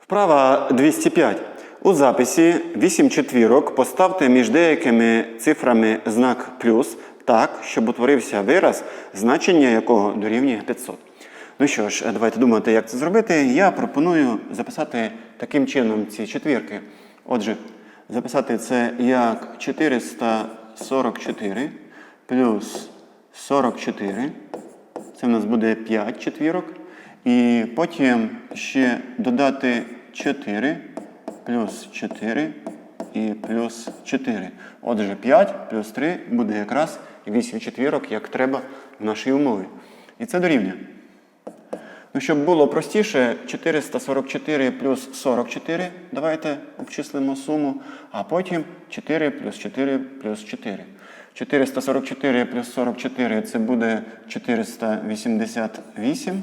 Вправа 205. У записі 8 четвірок поставте між деякими цифрами знак плюс так, щоб утворився вираз, значення якого дорівнює 500. Ну що ж, давайте думати, як це зробити. Я пропоную записати таким чином ці четвірки. Отже, записати це як 444 плюс 44. Це в нас буде 5 четвірок. І потім ще додати 4 плюс 4 і плюс 4. Отже, 5 плюс 3 буде якраз 8 четвірок, як треба в нашій умові. І це дорівнює. Ну, щоб було простіше, 444 плюс 44. Давайте обчислимо суму, а потім 4 плюс 4 плюс 4. 444 плюс 44 це буде 488.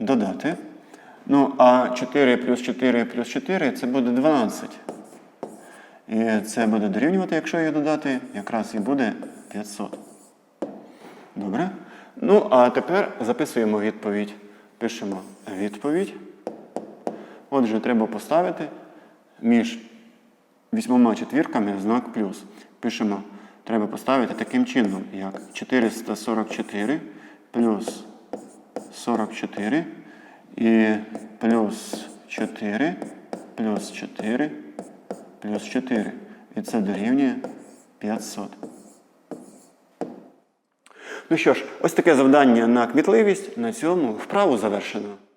Додати. Ну, а 4 плюс 4 плюс 4 це буде 12. І це буде дорівнювати, якщо її додати, якраз і буде 500. Добре? Ну, а тепер записуємо відповідь. Пишемо відповідь. Отже, треба поставити між вісьмома четвірками знак плюс. Пишемо, треба поставити таким чином, як 444 плюс 44 і плюс 4 плюс 4 плюс 4. І це дорівнює 500. Ну що ж, ось таке завдання на кмітливість. На цьому вправу завершено.